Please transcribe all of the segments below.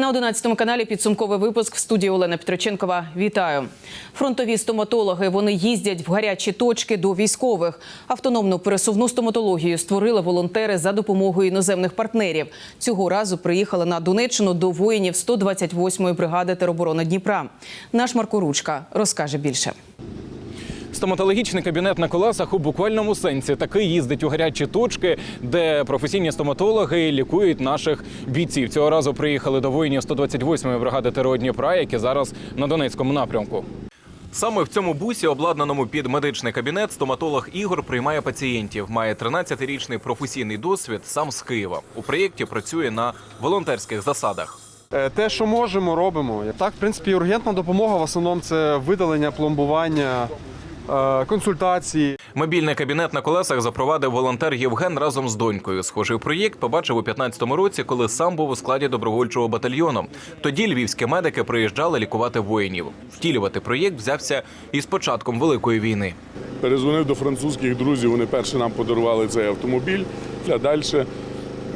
На 11 каналі підсумковий випуск в студії Олена Петроченкова. Вітаю. Фронтові стоматологи вони їздять в гарячі точки до військових. Автономну пересувну стоматологію створили волонтери за допомогою іноземних партнерів. Цього разу приїхали на Донеччину до воїнів 128-ї бригади тероборони Дніпра. Наш Марко Ручка розкаже більше. Стоматологічний кабінет на колесах у буквальному сенсі такий їздить у гарячі точки, де професійні стоматологи лікують наших бійців. Цього разу приїхали до воїнів 128-ї бригади ТРО Дніпра, які зараз на Донецькому напрямку. Саме в цьому бусі, обладнаному під медичний кабінет, стоматолог Ігор приймає пацієнтів. Має 13-річний професійний досвід сам з Києва. У проєкті працює на волонтерських засадах. Е, Те, що можемо, робимо. Так, в принципі, ургентна допомога в основному це видалення, пломбування, консультації. Мобільний кабінет на колесах запровадив волонтер Євген разом з донькою. Схожий проєкт побачив у 15-му році, коли сам був у складі добровольчого батальйону. Тоді львівські медики приїжджали лікувати воїнів. Втілювати проєкт взявся із початком великої війни. Перезвонив до французьких друзів, вони перші нам подарували цей автомобіль. А далі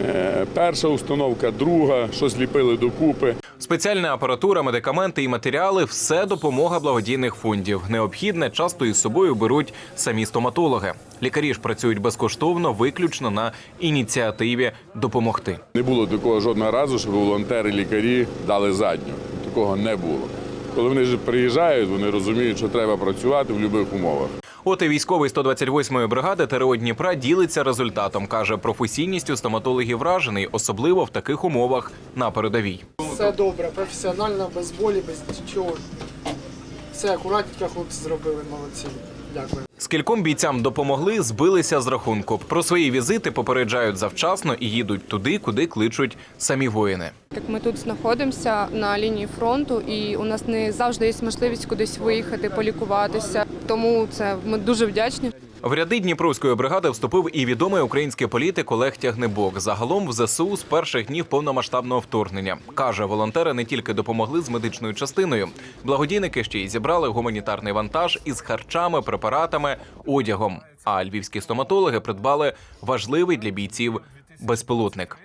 е, перша установка, друга, щось ліпили докупи. Спеціальна апаратура, медикаменти і матеріали все допомога благодійних фондів. Необхідне часто із собою беруть самі стоматологи. Лікарі ж працюють безкоштовно, виключно на ініціативі допомогти. Не було такого жодного разу, щоб волонтери, лікарі дали задню. Такого не було. Коли вони ж приїжджають, вони розуміють, що треба працювати в будь-яких умовах. От і військовий 128-ї бригади ТРО Дніпра ділиться результатом. каже, професійністю стоматологів вражений, особливо в таких умовах на передовій. Все добре, професіонально, без болі, без нічого. Все акуратненько хлопці зробили, молодці. Дякую. Скільком бійцям допомогли, збилися з рахунку. Про свої візити попереджають завчасно і їдуть туди, куди кличуть самі воїни. Так ми тут знаходимося на лінії фронту, і у нас не завжди є можливість кудись виїхати, полікуватися. Тому це ми дуже вдячні. В ряди Дніпровської бригади вступив і відомий український політик Олег Тягнебок. Загалом в ЗСУ з перших днів повномасштабного вторгнення каже, волонтери не тільки допомогли з медичною частиною, благодійники ще й зібрали гуманітарний вантаж із харчами, препаратами, одягом. А львівські стоматологи придбали важливий для бійців безпілотник.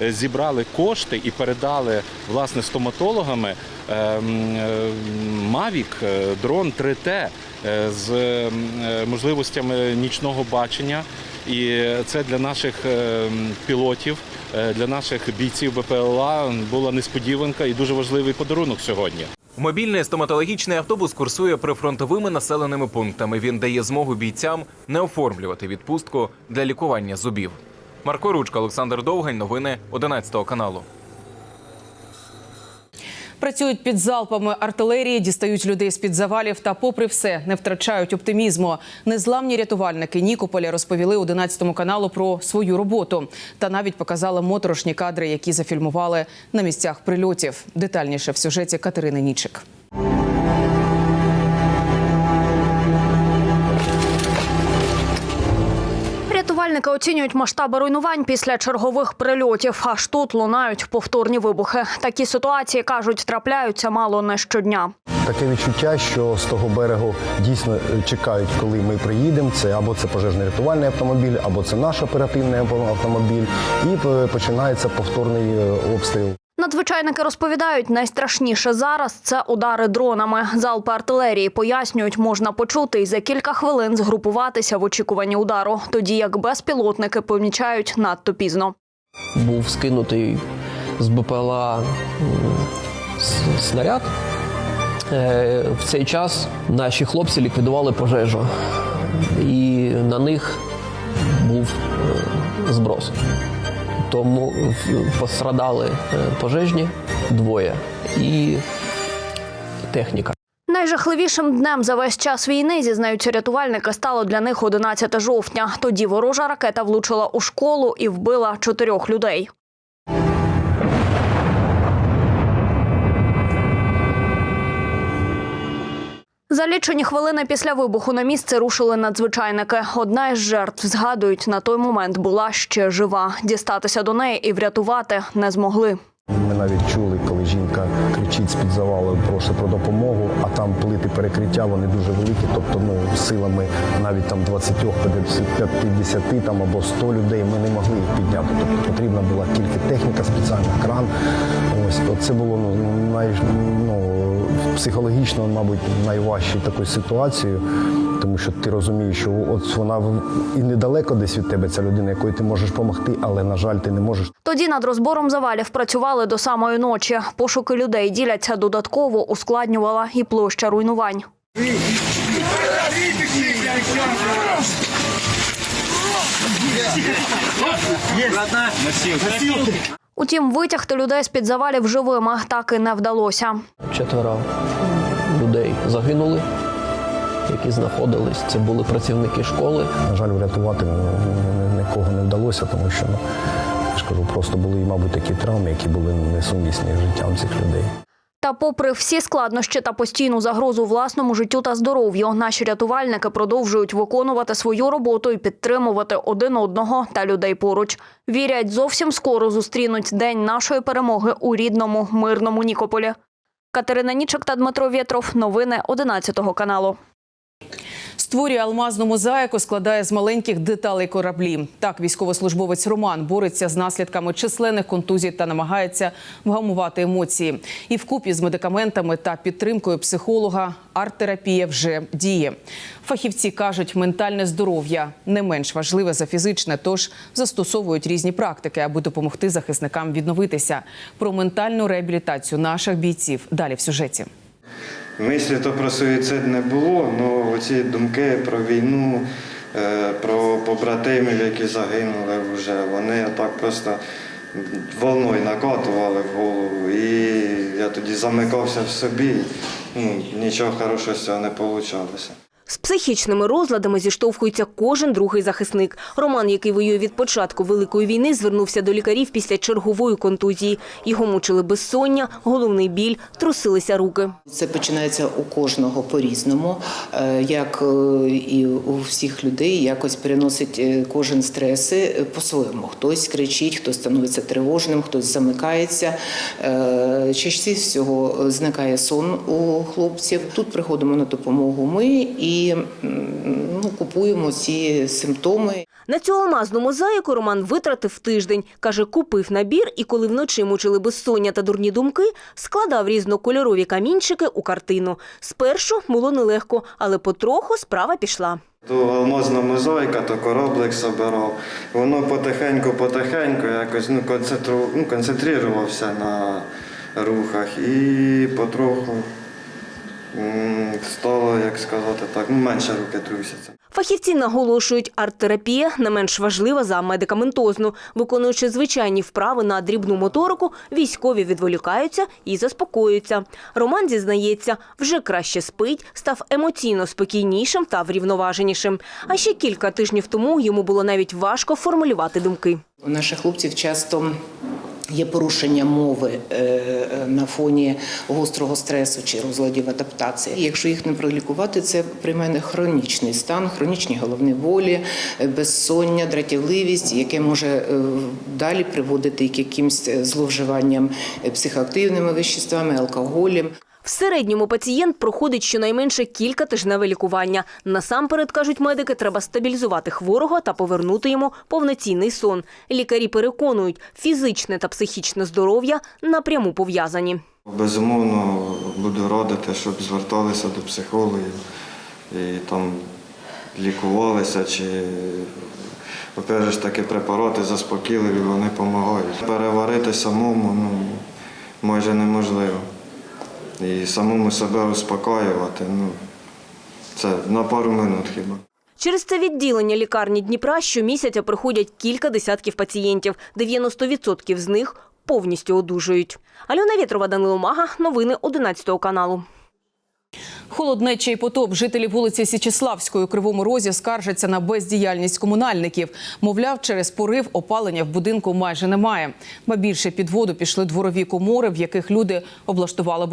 Е, зібрали кошти і передали власне стоматологами ем, е, е, дрон 3T е, з можливостями нічного бачення. І це для наших пілотів, для наших бійців БПЛА була несподіванка і дуже важливий подарунок сьогодні. Мобільний стоматологічний автобус курсує прифронтовими населеними пунктами. Він дає змогу бійцям не оформлювати відпустку для лікування зубів. Марко Ручка, Олександр Довгань. Новини 11 каналу. Працюють під залпами артилерії, дістають людей з під завалів та, попри все, не втрачають оптимізму. Незламні рятувальники Нікополя розповіли 11 каналу про свою роботу та навіть показали моторошні кадри, які зафільмували на місцях прильотів. Детальніше в сюжеті Катерини Нічик. Рятувальники оцінюють масштаби руйнувань після чергових прильотів. Аж тут лунають повторні вибухи. Такі ситуації кажуть, трапляються мало не щодня. Таке відчуття, що з того берегу дійсно е, чекають, коли ми приїдемо. Це або це пожежний рятувальний автомобіль, або це наш оперативний автомобіль, і е, починається повторний е, обстріл. Надзвичайники розповідають, найстрашніше зараз це удари дронами. Залпи артилерії пояснюють, можна почути і за кілька хвилин згрупуватися в очікуванні удару, тоді як безпілотники помічають надто пізно. був скинутий з БПЛА снаряд. Е, В цей час наші хлопці ліквідували пожежу, і на них був е, зброс. Тому пострадали е, пожежні двоє і техніка. Найжахливішим днем за весь час війни, зізнаються рятувальники, стало для них 11 жовтня. Тоді ворожа ракета влучила у школу і вбила чотирьох людей. За лічені хвилини після вибуху на місце рушили надзвичайники. Одна із жертв, згадують, на той момент була ще жива. Дістатися до неї і врятувати не змогли. Ми навіть чули, коли жінка кричить з-під завалу, просить про допомогу, а там плити перекриття, вони дуже великі. Тобто, ну силами навіть там 20, 50 там або 100 людей ми не могли їх підняти. Тобто потрібна була тільки техніка, спеціальний кран. Це було ну, най, ну, психологічно, мабуть, найважчою такою ситуацією, тому що ти розумієш, що от вона і недалеко десь від тебе, ця людина, якої ти можеш допомогти, але, на жаль, ти не можеш Тоді над розбором завалів працювали до самої ночі. Пошуки людей діляться додатково, ускладнювала і площа руйнувань. Утім, витягти людей з-під завалів живими так і не вдалося. Четверо людей загинули, які знаходились. Це були працівники школи. На жаль, врятувати нікого не вдалося, тому що ну, я ж кажу, просто були, мабуть, такі травми, які були несумісні з життям цих людей. Та, попри всі складнощі та постійну загрозу власному життю та здоров'ю, наші рятувальники продовжують виконувати свою роботу і підтримувати один одного та людей поруч. Вірять, зовсім скоро зустрінуть день нашої перемоги у рідному мирному Нікополі. Катерина Нічик та Дмитро Вєтров. Новини 11 каналу. Створює алмазну мозаїку, складає з маленьких деталей кораблі. Так, військовослужбовець Роман бореться з наслідками численних контузій та намагається вгамувати емоції. І вкупі з медикаментами та підтримкою психолога арт-терапія вже діє. Фахівці кажуть, ментальне здоров'я не менш важливе за фізичне, тож застосовують різні практики, аби допомогти захисникам відновитися. Про ментальну реабілітацію наших бійців далі в сюжеті. Мислі то про суїцид не було, але оці думки про війну, е, про побратимів, які загинули вже, вони так просто волною накатували в голову. І я тоді замикався в собі, ну, нічого хорошого з цього не вийшло. З психічними розладами зіштовхується кожен другий захисник. Роман, який воює від початку Великої війни, звернувся до лікарів після чергової контузії. Його мучили безсоння, головний біль, трусилися руки. Це починається у кожного по-різному, Е, як е, і у всіх людей, якось переносить е, кожен стреси по-своєму. Хтось кричить, хтось становиться тривожним, хтось замикається. Е, Частіше всього зникає сон у хлопців. Тут приходимо на допомогу ми і ну, купуємо ці симптоми. На цю алмазну мозаїку Роман витратив тиждень. Каже, купив набір і коли вночі мучили безсоння та дурні думки, складав різнокольорові камінчики у картину. Спершу було нелегко, але потроху справа пішла. То алмазна мозаїка, то кораблик собирав. Воно потихеньку-потихеньку якось ну, концентру... ну, концентрувався на рухах і потроху м, стало, як сказати так, ну, менше руки трусяться. Фахівці наголошують, арт-терапія не менш важлива за медикаментозну. Виконуючи звичайні вправи на дрібну моторику, військові відволікаються і заспокоюються. Роман зізнається, вже краще спить, став емоційно спокійнішим та врівноваженішим. А ще кілька тижнів тому йому було навіть важко формулювати думки. У наших хлопців часто є порушення мови е, на фоні гострого стресу чи розладів адаптації. Якщо їх не пролікувати, це прийме хронічний стан, хронічні головні болі, е, безсоння, дратівливість, яке може е, далі приводити к якимсь е, зловживанням е, психоактивними веществами, алкоголем. В середньому пацієнт проходить щонайменше кілька тижневе лікування. Насамперед, кажуть медики, треба стабілізувати хворого та повернути йому повноцінний сон. Лікарі переконують, фізичне та психічне здоров'я напряму пов'язані. Безумовно, буду радити, щоб зверталися до психологів і там лікувалися чи опять ж препарати заспокійливі, вони допомагають. Переварити самому ну, майже неможливо. І самому себе успокоювати, ну, це на пару минут хіба. Через це відділення лікарні Дніпра щомісяця приходять кілька десятків пацієнтів. 90% з них повністю одужують. Альона Вєтрова, Данило Мага. Новини 11 каналу. Холоднеча і потоп жителі вулиці Січеславської у Кривому Розі скаржаться на бездіяльність комунальників. Мовляв, через порив опалення в будинку майже немає. Ба більше під воду пішли дворові комори, в яких люди облаштували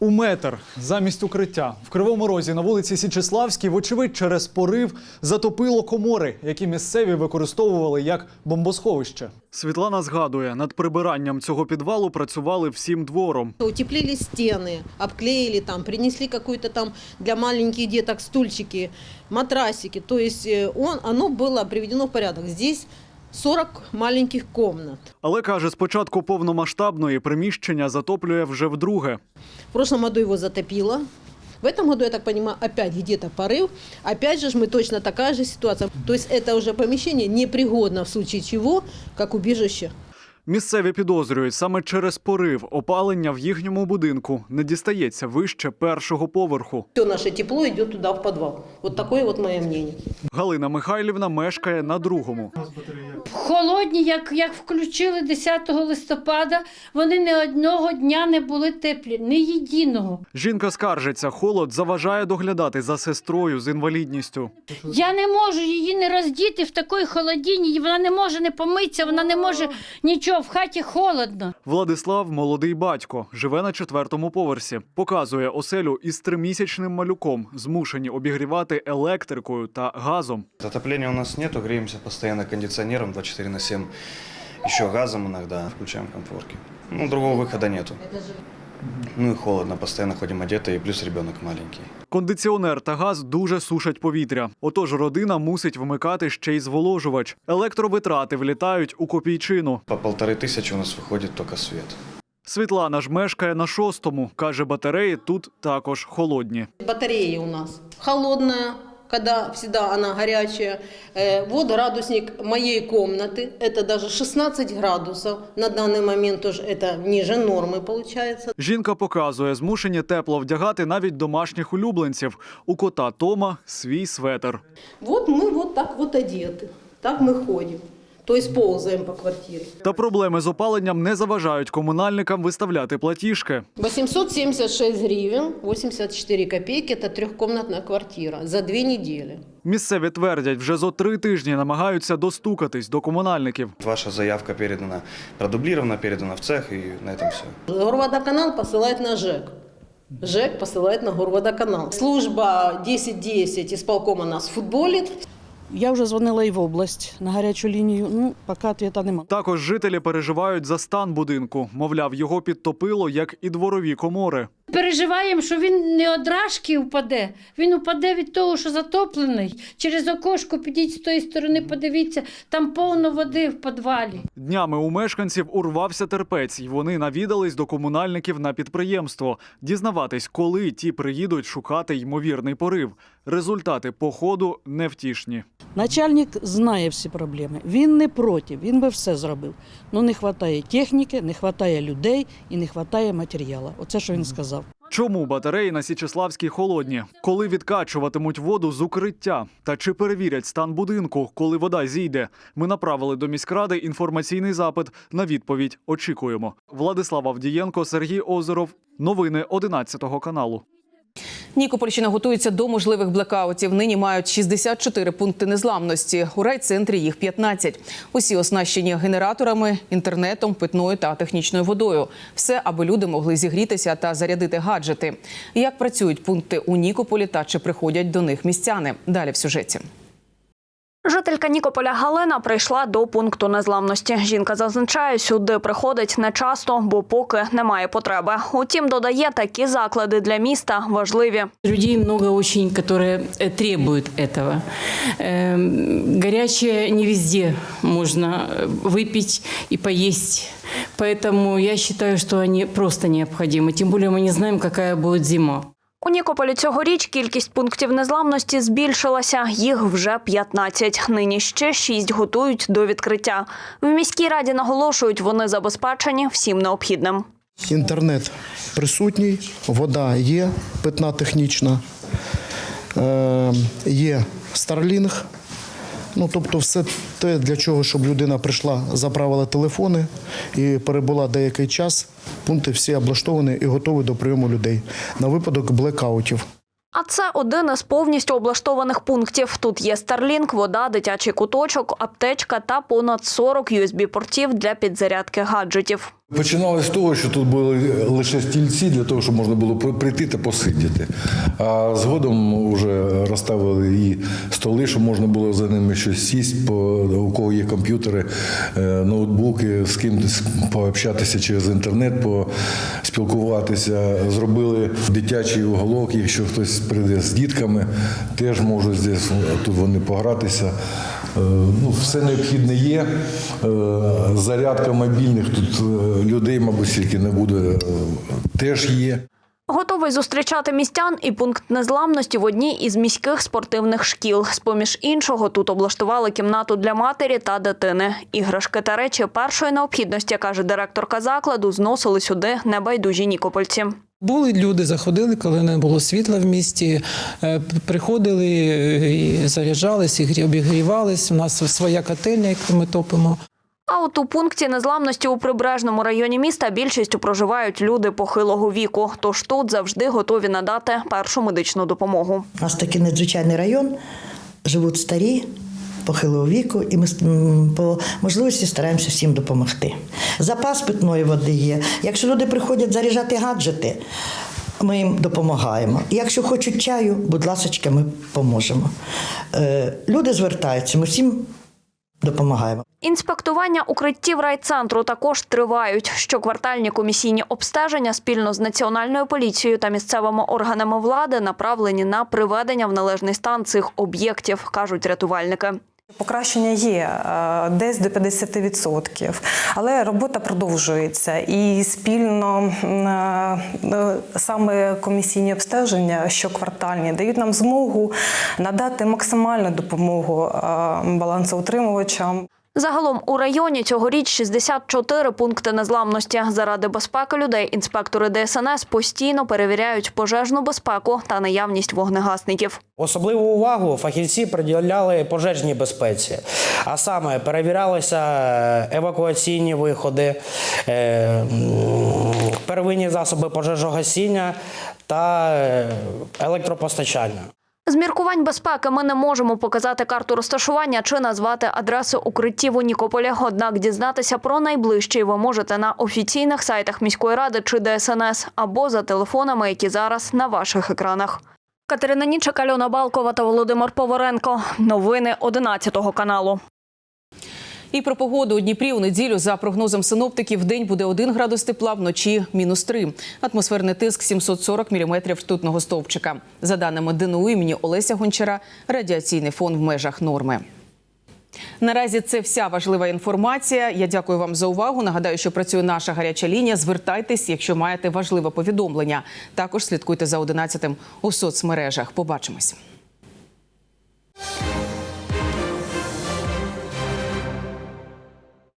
У метр замість укриття в кривому розі на вулиці Січеславській, вочевидь, через порив затопило комори, які місцеві використовували як бомбосховище. Світлана згадує, над прибиранням цього підвалу працювали всім двором. Утеплили стены, обклеили там, принесли какую-то там для маленьких деток стульчики, матрасики. То есть э, он, оно было приведено в порядок. Здесь 40 маленьких комнат. Але каже, спочатку повномасштабної приміщення затоплює вже вдруге. В прошлом году его затопило. В этом году, я так понимаю, опять где-то порыв. Опять же, ж мы точно такая же ситуация. То есть это уже помещение непригодно в случае чего, как убежище. Місцеві підозрюють, саме через порив опалення в їхньому будинку не дістається вище першого поверху. Все наше тепло идет туда, в подвал. Вот такое вот мое мнение. Галина Михайлівна мешкає на другому. Холодні, як, як включили 10 листопада, вони ні одного дня не були теплі, ні єдиного. Жінка скаржиться, холод заважає доглядати за сестрою з інвалідністю. Я не можу її не роздіти в такій холодині, вона не може не помитися, вона не може нічого, в хаті холодно. Владислав молодий батько, живе на четвертому поверсі. Показує оселю із тримісячним малюком, змушені обігрівати електрикою та газом. Отопления у нас нету, гріємося постоянно кондиціонером 24 на 7. Ще газом іноді включаємо комфорки. Ну, другого виходу нету. Ну и холодно, постоянно ходим одетые, и плюс ребенок маленький. Кондиціонер та газ дуже сушать повітря. Отож, родина мусить вмикати ще й зволожувач. Електровитрати влітають у копійчину. По полторы тысячи у нас выходит только свет. Світлана ж мешкає на шостому. каже, батареї тут також холодні. Батарея у нас холодная, когда всегда она горячая. Э, Вот градусник моей комнаты, это даже 16 градусов. На данный момент тоже это ниже нормы получается. Жінка показує, змушені тепло вдягати навіть домашніх улюбленців. У кота Тома свій светр. Вот мы вот так вот одеты, так мы ходим. То есть ползаем по квартире. Та проблеми з опаленням не заважають комунальникам виставляти платіжки. 876 гривен, 84 копейки, это трехкомнатная квартира за две недели. Місцеві твердять, вже зо три тижні намагаються достукатись до комунальників. Ваша заявка передана, продублирована, передана в цех, и на этом все. Горводоканал посылает на ЖЭК. ЖЭК посылает на Горводоканал. Служба 1010 исполкома нас футболит. Я вже дзвонила і в область на гарячу лінію. Ну, поки відповіді немає. Також жителі переживають за стан будинку. Мовляв, його підтопило, як і дворові комори. Переживаємо, що він не одражки впаде, він упаде від того, що затоплений. Через окошко підіть з тої сторони, подивіться, там повно води в підвалі. Днями у мешканців урвався терпець, і вони навідались до комунальників на підприємство, дізнаватись, коли ті приїдуть шукати ймовірний порив. Результати походу невтішні. Начальник знає всі проблеми. Він не проти, він би все зробив. Ну не вистачає техніки, не вистачає людей і не вистачає матеріалу. Оце що він сказав. Чому батареї на Січеславській холодні? Коли відкачуватимуть воду з укриття? Та чи перевірять стан будинку, коли вода зійде? Ми направили до міськради інформаційний запит. На відповідь очікуємо. Владислав Авдієнко, Сергій Озеров. Новини 11 каналу. Нікопольщина готується до можливих блекаутів. Нині мають 64 пункти незламності. У райцентрі їх 15. Усі оснащені генераторами, інтернетом, питною та технічною водою. Все, аби люди могли зігрітися та зарядити гаджети. Як працюють пункти у Нікополі та чи приходять до них містяни? Далі в сюжеті. Жителька Нікополя Галина прийшла до пункту незламності. Жінка зазначає, сюди приходить нечасто, бо поки немає потреби. Утім, додає, такі заклади для міста важливі. Людей много очень, которые э, требуют этого. Эм, Горячее не везде можно э, выпить и поесть. Поэтому я считаю, что они просто необходимы. Тем более мы не знаем, какая будет зима. У Нікополі цьогоріч кількість пунктів незламності збільшилася. Їх вже 15. Нині ще 6 готують до відкриття. В міській раді наголошують, вони забезпечені всім необхідним. Інтернет присутній, вода є, питна технічна, е, є Starlink. Ну, тобто, все те, для чого, щоб людина прийшла, заправила телефони і перебула деякий час. Пункти всі облаштовані і готові до прийому людей на випадок блекаутів. А це один із повністю облаштованих пунктів. Тут є Starlink, вода, дитячий куточок, аптечка та понад 40 USB-портів для підзарядки гаджетів. Починали з того, що тут були лише стільці для того, щоб можна було прийти та посидіти. А згодом вже розставили і столи, щоб можна було за ними щось сісти, у кого є комп'ютери, е, ноутбуки, з ким пообщатися через інтернет, поспілкуватися. Зробили дитячий уголок, якщо хтось прийде з дітками, теж можуть тут вони погратися. Е, Ну, все необхідне є. Е, Зарядка мобільних тут е, людей, мабуть, стільки не буде, теж є. Готовий зустрічати містян і пункт незламності в одній із міських спортивних шкіл. З-поміж іншого, тут облаштували кімнату для матері та дитини. Іграшки та речі першої необхідності, каже директорка закладу, зносили сюди небайдужі нікопольці. Були люди, заходили, коли не було світла в місті, е, приходили е, і заряджались, і обігрівались. У нас своя котельня, яку ми топимо. А от у пункті незламності у прибережному районі міста більшістю проживають люди похилого віку. Тож тут завжди готові надати першу медичну допомогу. У нас такий надзвичайний район, живуть старі, похилого віку, і ми по можливості стараємося всім допомогти. Запас питної води є. Якщо люди приходять заряджати гаджети, ми їм допомагаємо. Якщо хочуть чаю, будь ласка, ми поможемо. Е, Люди звертаються, ми всім допомагаємо. Інспектування укриттів райцентру також тривають. Щоквартальні комісійні обстеження спільно з національною поліцією та місцевими органами влади направлені на приведення в належний стан цих об'єктів, кажуть рятувальники. Покращення є е, десь до 50%, але робота продовжується і спільно е, саме комісійні обстеження щоквартальні дають нам змогу надати максимальну допомогу е, балансоутримувачам. Загалом у районі цьогоріч 64 пункти незламності. Заради безпеки людей інспектори ДСНС постійно перевіряють пожежну безпеку та наявність вогнегасників. Особливу увагу фахівці приділяли пожежній безпеці, а саме перевірялися евакуаційні виходи, е, первинні засоби пожежогасіння та е, електропостачання. З міркувань безпеки ми не можемо показати карту розташування чи назвати адреси укриттів у Нікополі. Однак дізнатися про найближчий ви можете на офіційних сайтах міської ради чи ДСНС або за телефонами, які зараз на ваших екранах. Катерина Нічик, Альона Балкова та Володимир Поваренко. Новини 11 каналу. І про погоду у Дніпрі у неділю за прогнозом синоптиків день буде 1 градус тепла, вночі мінус 3. Атмосферний тиск 740 міліметрів ртутного стовпчика. За даними ДНУ імені Олеся Гончара, радіаційний фон в межах норми. Наразі це вся важлива інформація. Я дякую вам за увагу. Нагадаю, що працює наша гаряча лінія. Звертайтесь, якщо маєте важливе повідомлення. Також слідкуйте за 11 у соцмережах. Побачимось.